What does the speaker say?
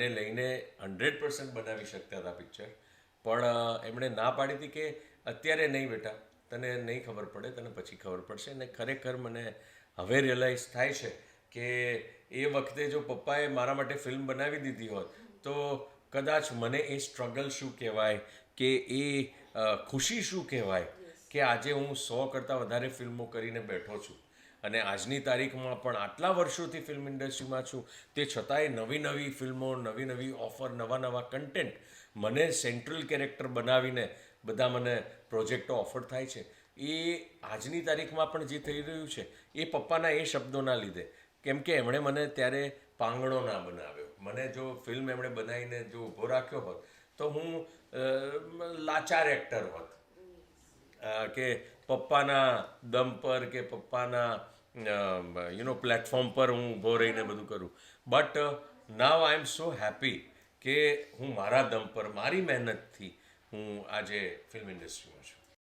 ને લઈને hundred percent બનાવી શકતા હતા પિક્ચર પણ એમણે ના પાડી હતી કે અત્યારે નહીં બેટા, તને નહીં ખબર પડે, તને પછી ખબર પડશે. અને ખરેખર મને હવે રિયલાઇઝ થાય છે કે એ વખતે જો પપ્પાએ મારા માટે ફિલ્મ બનાવી દીધી હોત, તો કદાચ મને એ સ્ટ્રગલ શું કહેવાય, કે એ ખુશી શું કહેવાય, કે આજે હું સો કરતાં વધારે ફિલ્મો કરીને બેઠો છું. અને આજની તારીખમાં પણ આટલા વર્ષોથી ફિલ્મ ઇન્ડસ્ટ્રીમાં છું, તે છતાંય નવી નવી ફિલ્મો, નવી નવી ઓફર નવા નવા કન્ટેન્ટ મને સેન્ટ્રલ કેરેક્ટર બનાવીને બધા મને પ્રોજેક્ટો ઓફર થાય છે. એ આજની તારીખમાં પણ જે થઈ રહ્યું છે, એ પપ્પાના એ શબ્દોના લીધે. કેમ કે એમણે મને ત્યારે પાંગણો ના બનાવ્યો. મને જો ફિલ્મ એમણે બનાવીને જો ઊભો રાખ્યો હોત, તો હું લાચાર એક્ટર હોત. કે પપ્પાના દમ પર કે પપ્પાના યુ નો પ્લેટફોર્મ પર હું ઊભો રહીને બધું કરું. But now I M so happy કે હું મારા દમ પર, મારી મહેનતથી હું આજે ફિલ્મ ઇન્ડસ્ટ્રીમાં છું.